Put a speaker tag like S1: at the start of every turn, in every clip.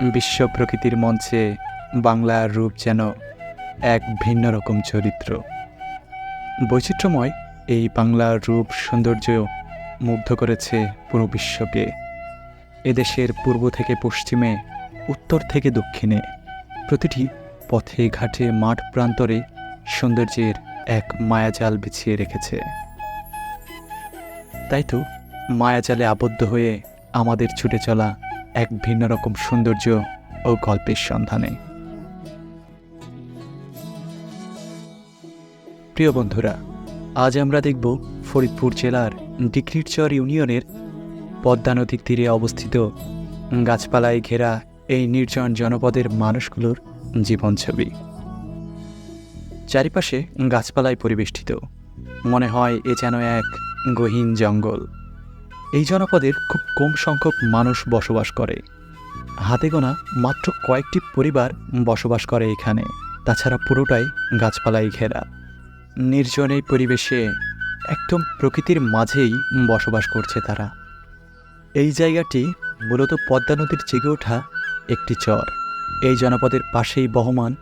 S1: বিশ্ব প্রকৃতির মঞ্চে বাংলার রূপ যেন এক ভিন্ন রকম চরিত্র। বৈচিত্র্যময় এই বাংলার রূপ সৌন্দর্য মুগ্ধ করেছে পুরো বিশ্বকে। এদেশের পূর্ব থেকে পশ্চিমে, উত্তর থেকে দক্ষিণে, প্রতিটি পথে ঘাটে মাঠ প্রান্তরে সৌন্দর্যের এক মায়াজাল বিছিয়ে রেখেছে। তাই তো মায়াজালে আবদ্ধ হয়ে আমাদের ছুটে চলা এক ভিন্ন রকম সৌন্দর্য ও গল্পের সন্ধানে। প্রিয় বন্ধুরা, আজ আমরা দেখব ফরিদপুর জেলার ডিক্রিটচর ইউনিয়নের পদ্মা নদীর তীরে অবস্থিত গাছপালায় ঘেরা এই নির্জন জনপদের মানুষগুলোর জীবন ছবি চারিপাশে গাছপালায় পরিবেষ্টিত। মনে হয় এ যেন এক গহীন জঙ্গল। এই জনপদের খুব কম সংখ্যক মানুষ বসবাস করে। হাতে গোনা মাত্র কয়েকটি পরিবার বসবাস করে এখানে। তাছাড়া পুরোটাই গাছপালায় ঘেরা। নির্জন এই পরিবেশে একদম প্রকৃতির মাঝেই বসবাস করছে তারা। এই জায়গাটি মূলত পদ্মা নদীর জেগে ওঠা একটি চর। এই জনপদের পাশেই বহমান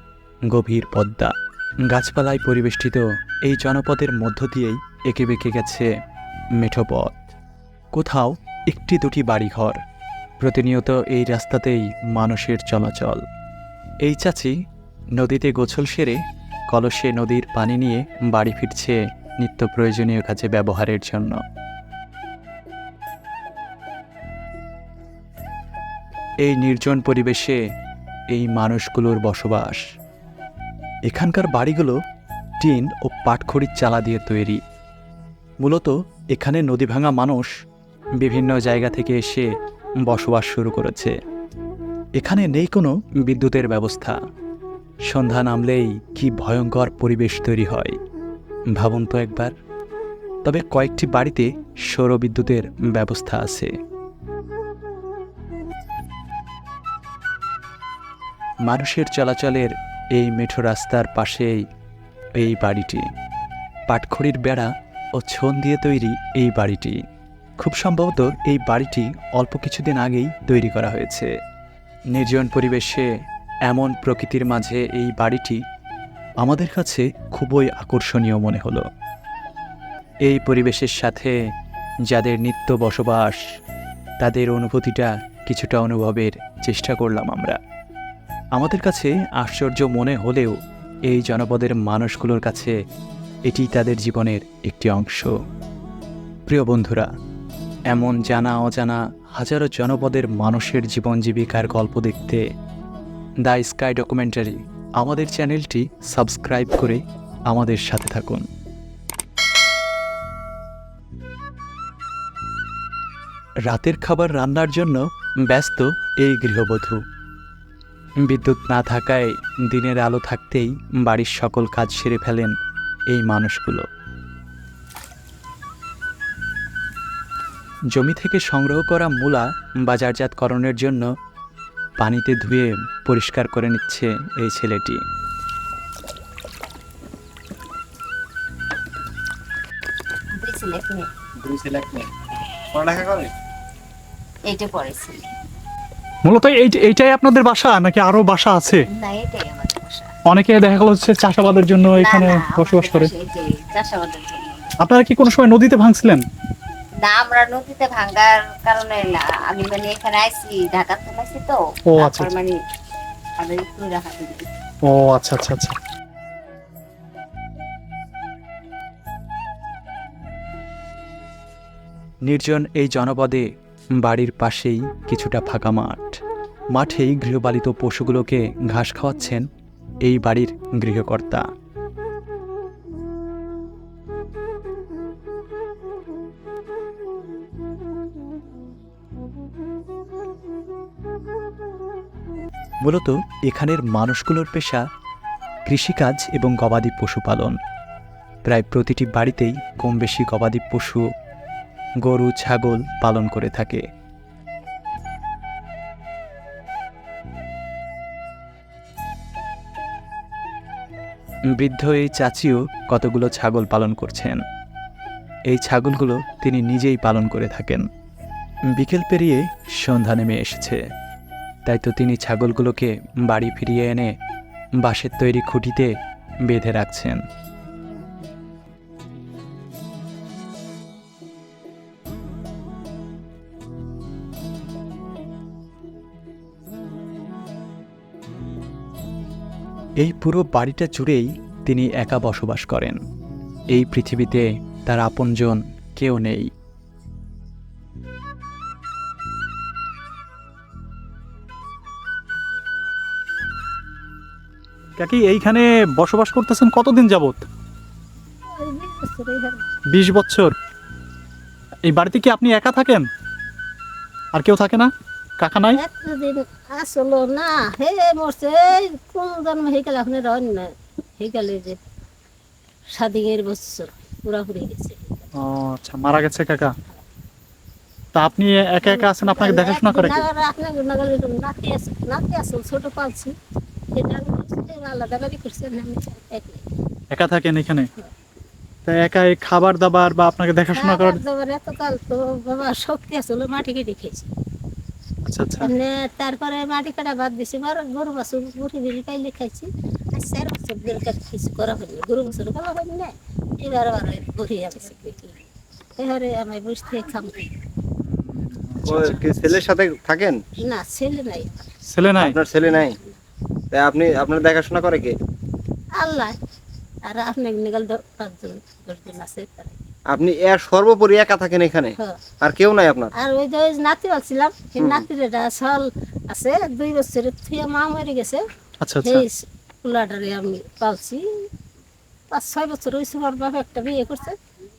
S1: গভীর পদ্মা। গাছপালায় পরিবেষ্টিত এই জনপদের মধ্য দিয়েই এঁকে বেঁকে গেছে মেঠো পথ। কোথাও একটি দুটি বাড়িঘর। প্রতিনিয়ত এই রাস্তাতেই মানুষের চলাচল। এই চাচি নদীতে গোছল সেরে কলসে নদীর পানি নিয়ে বাড়ি ফিরছে নিত্য প্রয়োজনীয় কাজে ব্যবহারের জন্য। এই নির্জন পরিবেশে এই মানুষগুলোর বসবাস। এখানকার বাড়িগুলো টিন ও পাটখড়ির চালা দিয়ে তৈরি। মূলত এখানে নদী ভাঙা মানুষ বিভিন্ন জায়গা থেকে এসে বসবাস শুরু করেছে। এখানে নেই কোনো বিদ্যুতের ব্যবস্থা। সন্ধ্যা নামলেই কি ভয়ঙ্কর পরিবেশ তৈরি হয়, ভাবুন তো একবার। তবে কয়েকটি বাড়িতে সৌর বিদ্যুতের ব্যবস্থা আছে। মানুষের চলাচলের এই মেঠো রাস্তার পাশেই এই বাড়িটি। পাটখড়ির বেড়া ও ছন দিয়ে তৈরি এই বাড়িটি। খুব সম্ভবত এই বাড়িটি অল্প কিছুদিন আগেই তৈরি করা হয়েছে। নির্জন পরিবেশে এমন প্রকৃতির মাঝে এই বাড়িটি আমাদের কাছে খুবই আকর্ষণীয় মনে হলো। এই পরিবেশের সাথে যাদের নিত্য বসবাস, তাদের অনুভূতিটা কিছুটা অনুভবের চেষ্টা করলাম আমরা। আমাদের কাছে আশ্চর্য মনে হলেও এই জনপদের মানুষগুলোর কাছে এটি তাদের জীবনের একটি অংশ। প্রিয় বন্ধুরা এমন জানা অজানা হাজারো জনপদের মানুষের জীবন জীবিকার গল্প দেখতে দ্য স্কাই ডকুমেন্টারি। আমাদের চ্যানেলটি সাবস্ক্রাইব করে আমাদের সাথে থাকুন। রাতের খাবার রান্নার জন্য ব্যস্ত এই গৃহবধূ। বিদ্যুৎ না থাকায় দিনের আলো থাকতেই বাড়ির সকল কাজ সেরে ফেলেন এই মানুষগুলো। জমি থেকে সংগ্রহ করা মূলা বাজারজাতকরণের জন্য পানিতে ধুয়ে পরিষ্কার করে নিচ্ছে এই ছেলেটি।
S2: মূলত এইটাই আপনাদের বাসা নাকি আরও বাসা আছে? অনেকে দেখা গেল হচ্ছে চাষাবাদের জন্য এখানে বসবাস করে। আপনারা কি কোনো সময় নদীতে ভাঙছিলেন?
S3: না আমরা নদীতে ভাঙ্গার কারণে না। আমি মানে এখানে আইছি ঢাকা তো আইছি তো।
S2: ও, আচ্ছা, আচ্ছা।
S3: মানে আমাদের একটু রাখা
S2: ও আচ্ছা আচ্ছা আচ্ছা।
S1: নির্জন এই জনপদে বাড়ির পাশেই কিছুটা ফাঁকা মাঠ। মাঠেই গৃহপালিত পশুগুলোকে ঘাস খাওয়াচ্ছেন এই বাড়ির গৃহকর্তা। মূলত এখানের মানুষগুলোর পেশা কৃষিকাজ এবং গবাদি পশুপালন প্রায় প্রতিটি বাড়িতেই কম বেশি গবাদি পশু, গরু, ছাগল পালন করে থাকে। বৃদ্ধ এই চাচিও কতগুলো ছাগল পালন করছেন। এই ছাগলগুলো তিনি নিজেই পালন করে থাকেন। বিকেল পেরিয়ে সন্ধ্যা নেমে এসেছে। তাই তো তিনি ছাগলগুলোকে বাড়ি ফিরিয়ে এনে বাঁশের তৈরি খুঁটিতে বেঁধে রাখছেন। এই পুরো বাড়িটা জুড়েই তিনি একা বসবাস করেন। এই পৃথিবীতে তার আপনজন কেউ নেই।
S2: কাকি এইখানে বসবাস করতেছেন কতদিন যাবত বিশ বছর। এই বাড়িতে কি আপনি একা থাকেন? আর কেউ থাকে না? কাকা নাই?
S4: আসলো না। হে মরছে কোন জন্ম গেল এখন রন না। গেল যে বছর পুরাপুরি গেছে।
S2: ও আচ্ছা মারা গেছে কাকা। তা আপনি একা একা আছেন? আপনাকে দেখাশোনা করে
S4: নাতি আছে নাতি আছে ছোট পালছি। সেটা বাড়ি।
S2: একা থাকেন এখানে? তা একা এই খাবার দাবার বা আপনাকে দেখাশোনা করার
S4: দাবার এতকাল তো বাবা শক্তি আসলে মাটি কেটে খেয়েছি।
S2: আচ্ছা আচ্ছা।
S4: তারপরে মাটি কাটা বাদ দিছি বার গরু বিড়ি পাইলে খাইছি। আর চার বছর ধরে কিছু করা হয়নি গরু ভালো হয়নি না। এবার আবার ঘুরে আসছে এবারে আমি থেকে খাম
S5: ছেলের সাথে থাকেন?
S4: না ছেলে নাই।
S2: ছেলে নাই?
S5: আপনার ছেলে নাই? তাই আপনি আপনার দেখাশোনা করে কে?
S4: আল্লাহ। আর আপনার নিগাল পাঁচজন দশজন আছে।
S5: আপনি এর সর্বোপরি একা থাকেন এখানে। আর কেউ নাই আপনার?
S4: আর ওই যে ওই নাতি বলছিলাম সেই নাতির এটা সাল আছে দুই বছরের থুয়ে মা মরে গেছে।
S2: আচ্ছা আচ্ছা।
S4: সেই পোলাটারে আমি পালছি। পাঁচ ছয় বছর হয়েছে আমার বাবা একটা বিয়ে করছে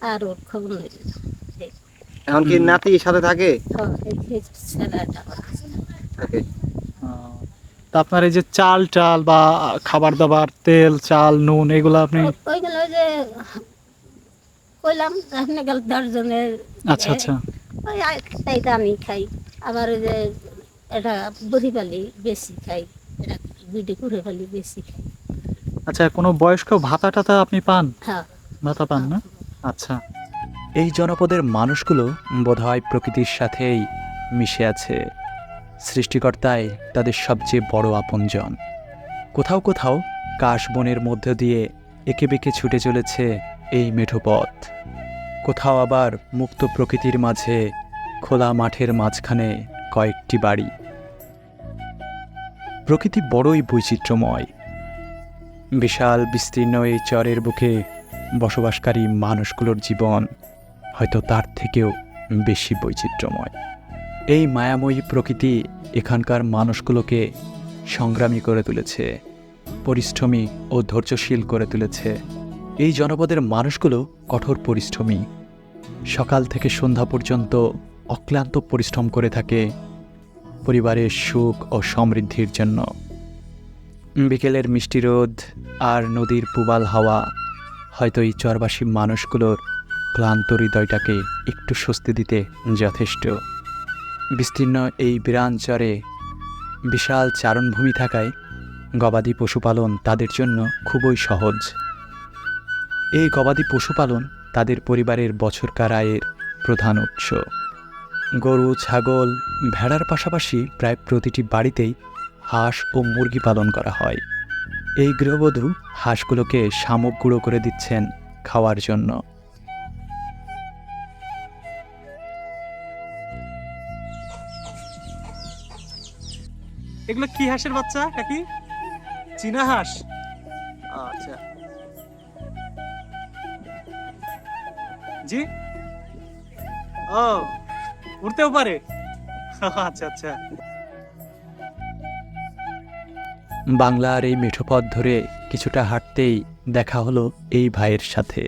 S4: আর ওর খবর নেই।
S5: এখন কি নাতি সাথে থাকে?
S4: হ্যাঁ, এই যে ছেলেটা।
S5: থাকে।
S2: তা আপনার এই যে চাল টাল বা খাবার দাবার তেল চাল নুন এগুলো আপনি
S4: ওইগুলো ওই যে কইলাম গেল দশজনের
S2: আচ্ছা আচ্ছা।
S4: ওই তাইটা আমি খাই। আবার ওই যে এটা বুড়ি পালি বেশি খাই। এটা বিডি করে পালি বেশি খাই।
S2: আচ্ছা কোনো বয়স্ক ভাতা টাতা আপনি পান?
S4: হ্যাঁ।
S2: ভাতা পান না? আচ্ছা।
S1: এই জনপদের মানুষগুলো বোধহয় প্রকৃতির সাথেই মিশে আছে। সৃষ্টিকর্তায় তাদের সবচেয়ে বড় আপনজন। কোথাও কোথাও কাশ বনের মধ্য দিয়ে একে বেঁকে ছুটে চলেছে এই মেঠো পথ। কোথাও আবার মুক্ত প্রকৃতির মাঝে খোলা মাঠের মাঝখানে কয়েকটি বাড়ি। প্রকৃতি বড়ই বৈচিত্র্যময়। বিশাল বিস্তীর্ণ এই চরের বুকে বসবাসকারী মানুষগুলোর জীবন হয়তো তার থেকেও বেশি বৈচিত্র্যময়। এই মায়াময়ী প্রকৃতি এখানকার মানুষগুলোকে সংগ্রামী করে তুলেছে, পরিশ্রমী ও ধৈর্যশীল করে তুলেছে। এই জনপদের মানুষগুলো কঠোর পরিশ্রমী। সকাল থেকে সন্ধ্যা পর্যন্ত অক্লান্ত পরিশ্রম করে থাকে পরিবারের সুখ ও সমৃদ্ধির জন্য। বিকেলের মিষ্টি রোদ আর নদীর পুবাল হাওয়া হয়তো এই চরবাসী মানুষগুলোর ক্লান্ত হৃদয়টাকে একটু স্বস্তি দিতে যথেষ্ট। বিস্তীর্ণ এই বিরান চরে বিশাল চারণভূমি থাকায় গবাদি পশুপালন তাদের জন্য খুবই সহজ। এই গবাদি পশুপালন তাদের পরিবারের বছরকার আয়ের প্রধান উৎস। গরু, ছাগল, ভেড়ার পাশাপাশি প্রায় প্রতিটি বাড়িতেই হাঁস ও মুরগি পালন করা হয়। এই গৃহবধূ হাঁসগুলোকে শামুক গুঁড়ো করে দিচ্ছেন খাওয়ার জন্য।
S2: এগুলো কি হাঁসের বাচ্চা কাকি? চীনা হাঁস। আচ্ছা। জি? ও উড়তেও পারে। আচ্ছা আচ্ছা।
S1: বাংলার এই মিঠো পথ ধরে কিছুটা হাঁটতেই দেখা হলো এই ভাইয়ের সাথে।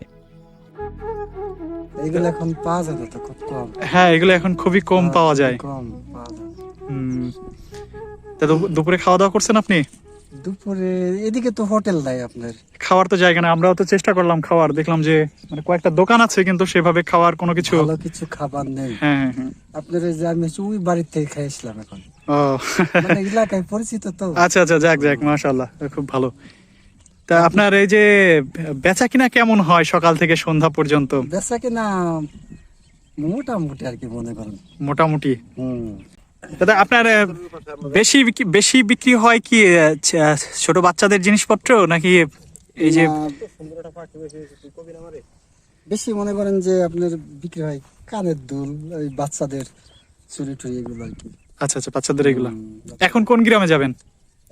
S6: এগুলো এখন পাওয়া যাবে তো খুব কম।
S2: হ্যাঁ এগুলো এখন খুবই কম পাওয়া যায়।
S6: কম।
S2: দুপুরে খাওয়া দাওয়া করছেন আপনি?
S6: দুপুরে এদিকে তো হোটেল নাই আপনার।
S2: খাওয়ার তো জায়গা না আমরাও তো চেষ্টা করলাম খাওয়ার। দেখলাম যে মানে কয়েকটা দোকান আছে কিন্তু সেভাবে খাওয়ার কোনো কিছু
S6: ভালো কিছু খাবার নেই।
S2: হ্যাঁ হ্যাঁ হ্যাঁ।
S6: আপনার যে আমি ওই বাড়ির থেকে খাইছিলাম এখন।
S2: ও।
S6: মানে এলাকায় পরিচিত তো।
S2: আচ্ছা আচ্ছা যাক যাক মাশাল্লাহ খুব ভালো। তা আপনার এই যে বেচা কিনা কেমন হয় সকাল থেকে সন্ধ্যা পর্যন্ত?
S6: বেচা কিনা মোটামুটি আর কি মনে করেন।
S2: মোটামুটি?
S6: হুম।
S2: দাদা আপনার বেশি বেশি বিক্রি হয় কি ছোট বাচ্চাদের জিনিসপত্র নাকি এই যে
S6: বেশি মনে করেন যে আপনার বিক্রি হয় কানের দুল ওই বাচ্চাদের চুরি টুরি এগুলো আর কি।
S2: আচ্ছা আচ্ছা বাচ্চাদের এগুলো। এখন কোন গ্রামে যাবেন?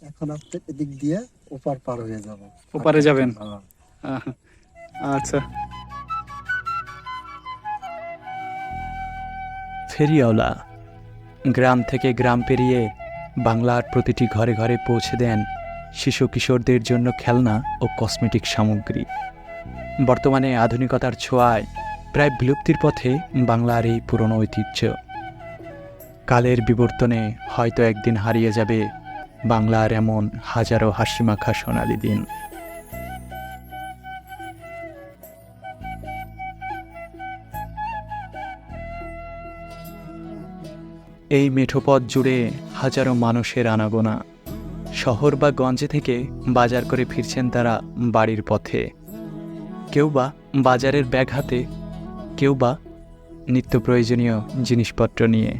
S6: এখন আপনি এদিক দিয়ে ওপার পার হয়ে যাব।
S2: ওপারে যাবেন। আচ্ছা।
S1: ফেরিওয়ালা গ্রাম থেকে গ্রাম পেরিয়ে বাংলার প্রতিটি ঘরে ঘরে পৌঁছে দেন শিশু কিশোরদের জন্য খেলনা ও কসমেটিক সামগ্রী। বর্তমানে আধুনিকতার ছোঁয়ায় প্রায় বিলুপ্তির পথে বাংলার এই পুরনো ঐতিহ্য। কালের বিবর্তনে হয়তো একদিন হারিয়ে যাবে বাংলার এমন হাজারো হাসিমাখা সোনালি দিন। এই মেঠোপথ জুড়ে হাজারো মানুষের আনাগোনা। শহর বা গঞ্জে থেকে বাজার করে ফিরছেন তারা বাড়ির পথে। কেউ বা বাজারের ব্যাগ হাতে, কেউ বা নিত্য প্রয়োজনীয় জিনিসপত্র নিয়ে।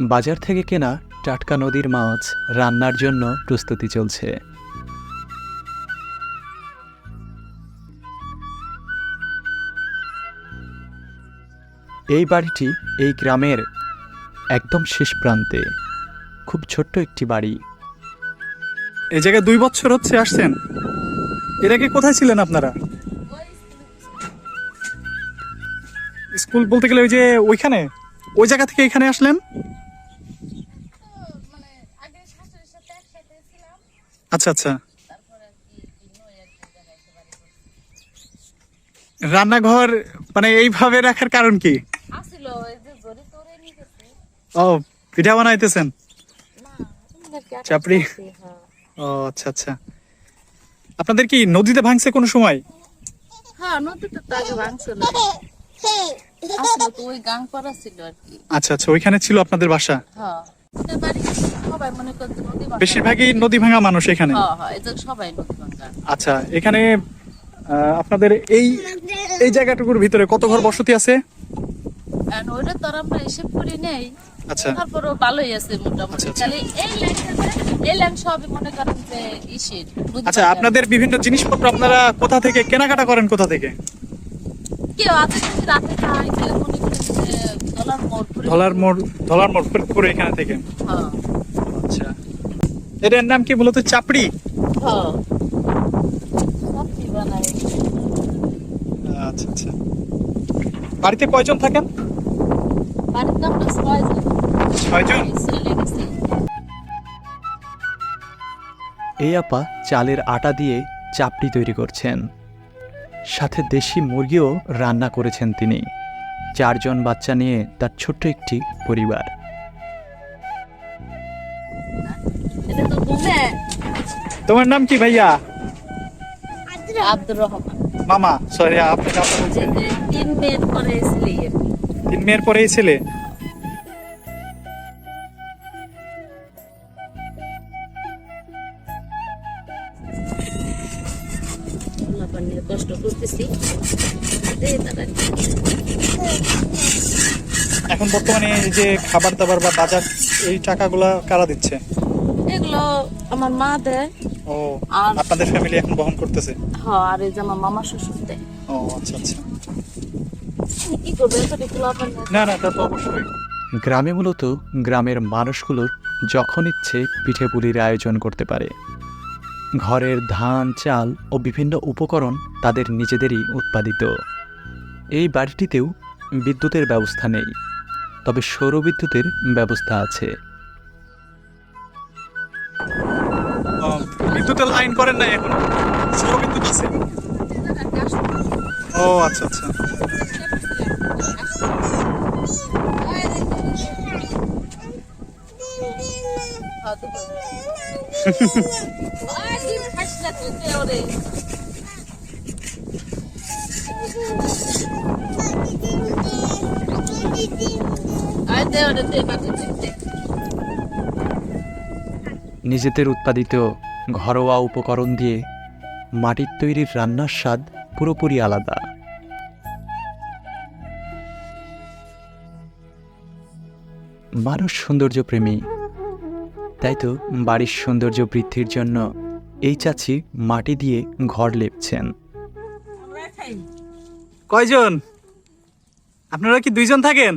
S1: বাজার থেকে কেনা টাটকা নদীর মাছ রান্নার জন্য প্রস্তুতি চলছে। এই বাড়িটি এই গ্রামের একদম শেষ প্রান্তে। খুব ছোট্ট একটি বাড়ি।
S2: এই জায়গায় দুই বছর হচ্ছে, আসছেন? এর আগে কোথায় ছিলেন আপনারা? স্কুল বলতে গেলে ওই যে ওইখানে? ওই জায়গা থেকে এখানে আসলেন? আচ্ছা আচ্ছা। রান্নাঘর মানে এইভাবে রাখার কারণ কি? ও পিঠা বানাইতেছেন? চাপড়ি? ও আচ্ছা আচ্ছা। আপনাদের কি নদীতে ভাঙছে কোনো সময়?
S7: হ্যাঁ নদীতে তো আগে ভাঙছিল
S2: আচ্ছা আচ্ছা ওইখানে ছিল আপনাদের বাসা?
S7: হ্যাঁ মনে
S2: বেশিরভাগই নদী ভাঙা মানুষ এখানে?
S7: হ্যাঁ
S2: আচ্ছা এখানে আপনাদের এই এই জায়গাটুকুর ভিতরে কত ঘর বসতি আছে?
S7: আর ওইটা তো আমরা হিসেব করি নেই।
S2: আচ্ছা।
S7: তারপরও ভালোই আছে মোটামুটি।
S2: আচ্ছা, আচ্ছা।
S7: খালি এই লাইনটা এই লাইন সবই মনে করেন যে ইসের।
S2: আচ্ছা আপনাদের বিভিন্ন জিনিসপত্র আপনারা কোথা থেকে কেনাকাটা করেন কোথা থেকে?
S7: কেউ আছে যদি রাতে খায় কেউ মনে করেন ডলার মোড়
S2: ফরিদপুর এখানে থেকে।
S7: হ্যাঁ।
S2: আচ্ছা। এটার নাম কি বলতো চাপড়ি?
S7: হ্যাঁ। বানায়
S2: আচ্ছা আচ্ছা। বাড়িতে কয়জন থাকেন?
S7: আমরা
S2: ছয়জন?
S7: গেছে
S1: এই আপা চালের আটা দিয়ে চাপড়ি তৈরি করছেন। সাথে দেশি মুরগিও রান্না করেছেন তিনি। চারজন বাচ্চা নিয়ে তার ছোট্ট একটি পরিবার।
S2: তোমার নাম কি ভাইয়া?
S7: আব্দুর রহমান।
S2: মামা সরি আপনাকে আপা বলছি।
S7: যে যে তিন মেয়ের পরে।
S2: তিন মেয়ের পরেই ছেলে?
S7: কষ্ট করতেছি
S2: এখন বর্তমানে এই যে খাবার দাবার বা বাজার এই টাকাগুলা কারা দিচ্ছে?
S7: এগুলো আমার মা দেয়।
S2: ও
S7: আর
S2: আপনাদের ফ্যামিলি এখন বহন করতেছে?
S7: হ্যাঁ আর এই যে আমার মামা শ্বশুর দেয়।
S2: ও আচ্ছা আচ্ছা
S7: কি করবে এতটি পোলাপান নিয়ে?
S2: না না তা তো অবশ্যই।
S1: গ্রামে মূলত গ্রামের মানুষগুলোর যখন ইচ্ছে পিঠে পুলির আয়োজন করতে পারে। ঘরের ধান চাল ও বিভিন্ন উপকরণ তাদের নিজেদেরই উৎপাদিত। এই বাড়িটিতেও বিদ্যুতের ব্যবস্থা নেই তবে সৌরবিদ্যুতের ব্যবস্থা আছে।
S2: বিদ্যুতের লাইন করেন নাই এখন? সৌর বিদ্যুৎ আছে? ও আচ্ছা আচ্ছা।
S1: নিজেদের উৎপাদিত ঘরোয়া উপকরণ দিয়ে মাটির তৈরির রান্নার স্বাদ পুরোপুরি আলাদা। মানুষ সৌন্দর্য প্রেমী তাই তো বাড়ির সৌন্দর্য বৃদ্ধির জন্য এই চাচি মাটি দিয়ে ঘর লেপছেন।
S2: কয়জন? আপনারা কি দুইজন থাকেন?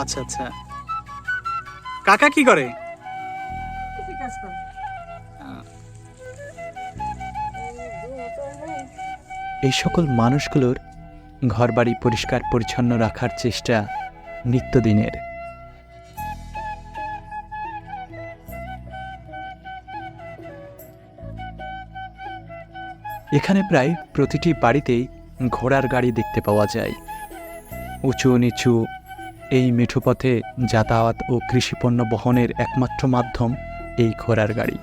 S2: আচ্ছা আচ্ছা। কাকা কি করি?
S1: এই সকল মানুষগুলোর ঘরবাড়ি পরিষ্কার পরিচ্ছন্ন রাখার চেষ্টা নিত্যদিনের। এখানে প্রায় প্রতিটি বাড়িতেই ঘোড়ার গাড়ি দেখতে পাওয়া যায়। উঁচু নিচু এই মেঠো পথে যাতায়াত ও কৃষিপণ্য বহনের একমাত্র মাধ্যম এই ঘোড়ার গাড়ি।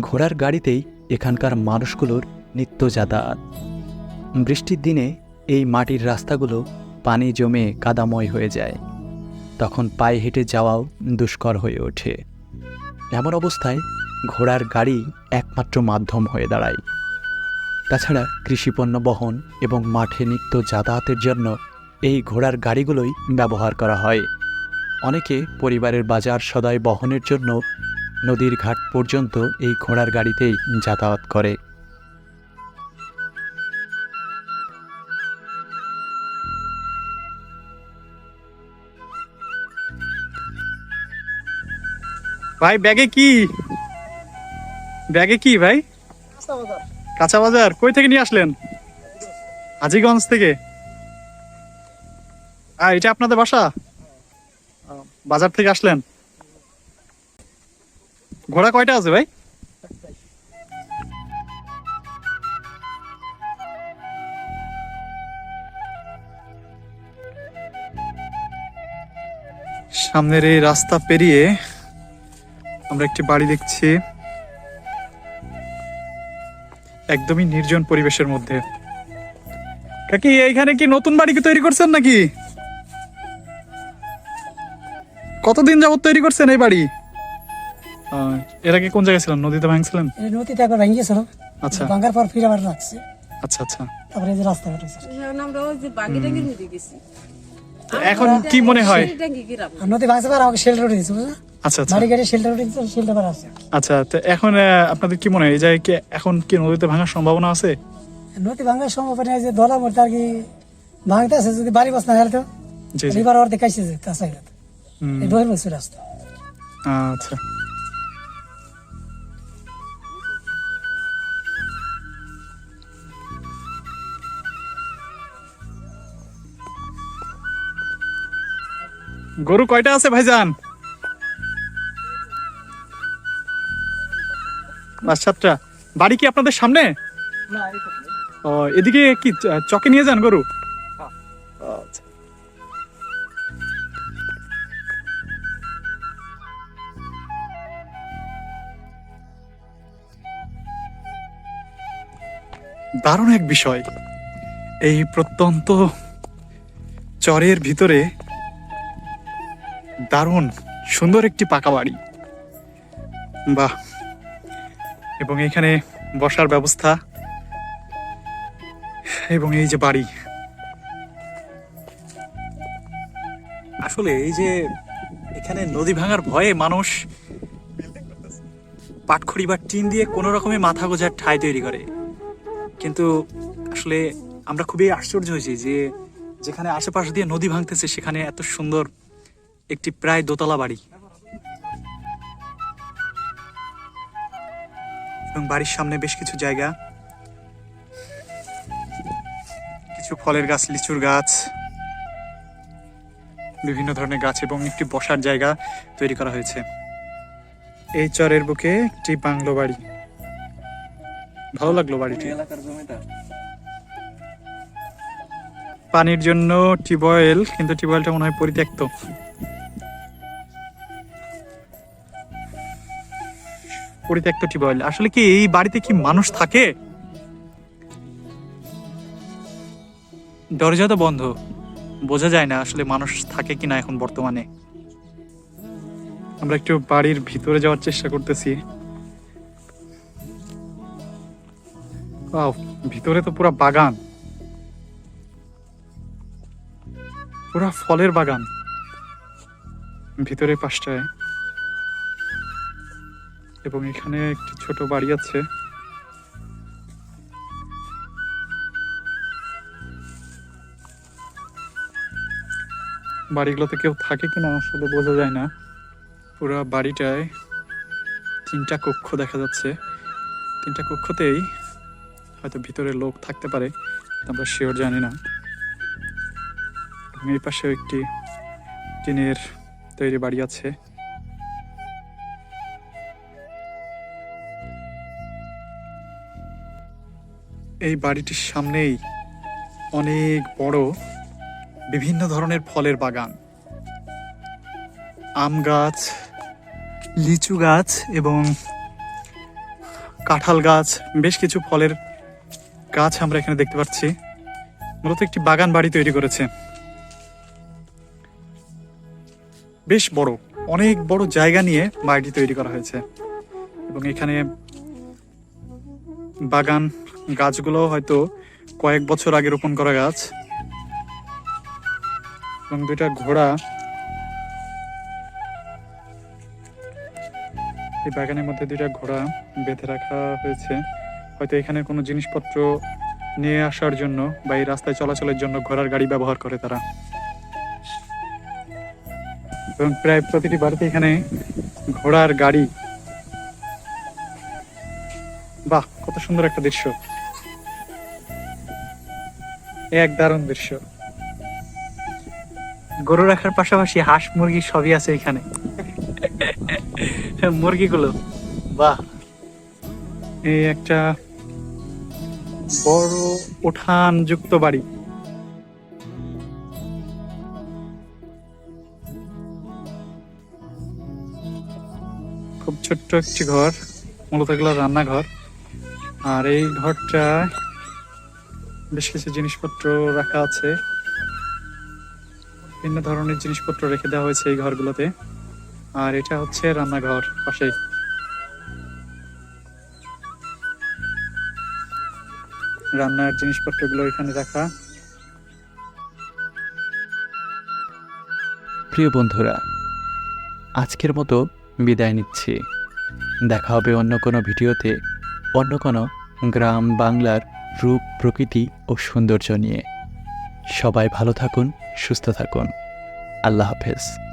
S1: ঘোড়ার গাড়িতেই এখানকার মানুষগুলোর নিত্য যাতায়াত। বৃষ্টির দিনে এই মাটির রাস্তাগুলো পানি জমে কাদাময় হয়ে যায়। তখন পায়ে হেঁটে যাওয়াও দুষ্কর হয়ে ওঠে। এমন অবস্থায় ঘোড়ার গাড়ি একমাত্র মাধ্যম হয়ে দাঁড়ায়। তাছাড়া কৃষিপণ্য বহন এবং মাঠে নিত্য যাতায়াতের জন্য এই ঘোড়ার গাড়িগুলোই ব্যবহার করা হয়। অনেকে পরিবারের বাজার সদাই বহনের জন্য নদীর ঘাট পর্যন্ত এই ঘোড়ার গাড়িতেই যাতায়াত করে।
S2: ভাই ব্যাগে কি? ব্যাগে কি ভাই? কাঁচা বাজার কই থেকে নিয়ে আসলেন? হাজিগঞ্জ থেকে? আর এটা আপনাদের বাসা? বাজার থেকে আসলেন? ঘোড়া কয়টা আছে ভাই? সামনের এই রাস্তা পেরিয়ে আমরা একটি বাড়ি দেখছি। একদমই নির্জন পরিবেশের মধ্যে। কাকি, এইখানে কি নতুন বাড়ি কি তৈরি করছেন নাকি? কতদিন যাবত তৈরি করছেন এই বাড়ি? এর আগে কোন জায়গায় ছিলেন? নদীতে ভাঙছিলেন?
S6: নদীতে একবার ভেঙে গেছিল
S2: আচ্ছা।
S6: ভাঙার পর ফিরে আবার রাখছে
S2: আচ্ছা আচ্ছা।
S6: তারপরে এই যে রাস্তা ঘাটেছে
S7: এখন আমরা ওই যে বাগি টাঙ্গি নদী গেছি।
S2: এখন কি মনে হয়?
S6: নদী ভাঙছে পর আমাকে শেল্টার উঠে দিচ্ছে বুঝলো?
S2: আচ্ছা আচ্ছা।
S6: বাড়ি গাড়ি শেল্টার উঠে দিচ্ছে শেল্টার পর আসছে।
S2: আচ্ছা তো এখন আপনাদের কি মনে হয়? এই জায়গায় কি এখন কি নদীতে ভাঙার সম্ভাবনা আছে?
S6: নদী ভাঙার সম্ভব নেই যে দলা মরতে আর কি ভাঙতে আছে যদি বাড়ি বস না হলে তো
S2: জি জি।
S6: এবার ওর দেখাইছে যে
S2: হুম,
S6: এই বহির রাস্তা।
S2: আচ্ছা। গরু কয়টা আছে ভাইজান? পাঁচ সাতটা। বাড়ি কি আপনাদের সামনে? ও এদিকে কি চকে নিয়ে যান গরু? আচ্ছা। দারুণ এক বিষয়। এই প্রত্যন্ত চরের ভিতরে দারুণ, সুন্দর একটি পাকা বাড়ি। বাহ! এবং এখানে বসার ব্যবস্থা এবং এই যে বাড়ি। আসলে এই যে এখানে নদী ভাঙার ভয়ে মানুষ পাটখড়ি বা টিন দিয়ে কোনো রকমে মাথা গোজার ঠাঁই তৈরি করে। কিন্তু আসলে আমরা খুবই আশ্চর্য হয়েছি যে যেখানে আশেপাশ দিয়ে নদী ভাঙতেছে, সেখানে এত সুন্দর একটি প্রায় দোতলা বাড়ি। এবং বাড়ির সামনে বেশ কিছু জায়গা। কিছু ফলের গাছ, লিচুর গাছ। বিভিন্ন ধরনের গাছ এবং একটি বসার জায়গা তৈরি করা হয়েছে। এই চরের বুকে একটি বাংলো বাড়ি। ভালো লাগল বাড়িটি। পানির জন্য টিউবওয়েল, কিন্তু টিউবওয়েলটা মনে হয় পরিত্যক্ত। পরিত্যক্ত টিউবওয়েল আসলে কি এই বাড়িতে কি মানুষ থাকে? দরজা তো বন্ধ। বোঝা যায় না আসলে মানুষ থাকে কিনা এখন বর্তমানে। আমরা একটু বাড়ির ভিতরে যাওয়ার চেষ্টা করতেছি। ভিতরে তো পুরা বাগান। পুরা ফলের বাগান। ভিতরে পাশটায়। এবং এখানে একটি ছোট বাড়ি আছে। বাড়িগুলোতে কেউ থাকে কিনা আসলে বোঝা যায় না। পুরা বাড়িটায় তিনটা কক্ষ দেখা যাচ্ছে। তিনটা কক্ষতেই হয়তো ভিতরে লোক থাকতে পারে আমরা শিওর জানি না। এই পাশেও একটি টিনের তৈরি বাড়ি আছে। এই বাড়িটির সামনেই অনেক বড় বিভিন্ন ধরনের ফলের বাগান। আম গাছ, লিচু গাছ এবং কাঁঠাল গাছ, বেশ কিছু ফলের গাছ আমরা এখানে দেখতে পাচ্ছি। মূলত একটি বাগান বাড়ি তৈরি করেছে। বেশ বড়, অনেক বড় জায়গা নিয়ে বাড়িটি তৈরি করা হয়েছে এবং এখানে বাগান গাছগুলো হয়তো কয়েক বছর আগে রোপণ করা গাছ। এবং দুইটা ঘোড়া। এই বাগানের মধ্যে দুইটা ঘোড়া বেঁধে রাখা হয়েছে। হয়তো এখানে কোনো জিনিসপত্র নিয়ে আসার জন্য বা এই রাস্তায় চলাচলের জন্য ঘোড়ার গাড়ি ব্যবহার করে তারা। এবং প্রায় প্রতিটি বাড়িতে এখানে ঘোড়ার গাড়ি। বাহ, কত সুন্দর একটা দৃশ্য। এক দারুণ দৃশ্য। গরু রাখার পাশাপাশি হাঁস মুরগি সবই আছে এখানে। মুরগিগুলো। বাহ। এই একটা বড় উঠান যুক্ত বাড়ি। খুব ছোট্ট একটি ঘর মূলত এগুলো রান্নাঘর। আর এই ঘরটা বেশ কিছু জিনিসপত্র রাখা আছে। বিভিন্ন ধরনের জিনিসপত্র রেখে দেওয়া হয়েছে এই ঘরগুলোতে। আর এটা হচ্ছে রান্নাঘর পাশেই। রান্নার জিনিসপত্রগুলো এখানে রাখা।
S1: প্রিয় বন্ধুরা, আজকের মতো বিদায় নিচ্ছি। দেখা হবে অন্য কোনো ভিডিওতে। অন্য কোনো গ্রাম, বাংলার রূপ প্রকৃতি ও সৌন্দর্য নিয়ে। সবাই ভালো থাকুন সুস্থ থাকুন। আল্লাহ হাফেজ।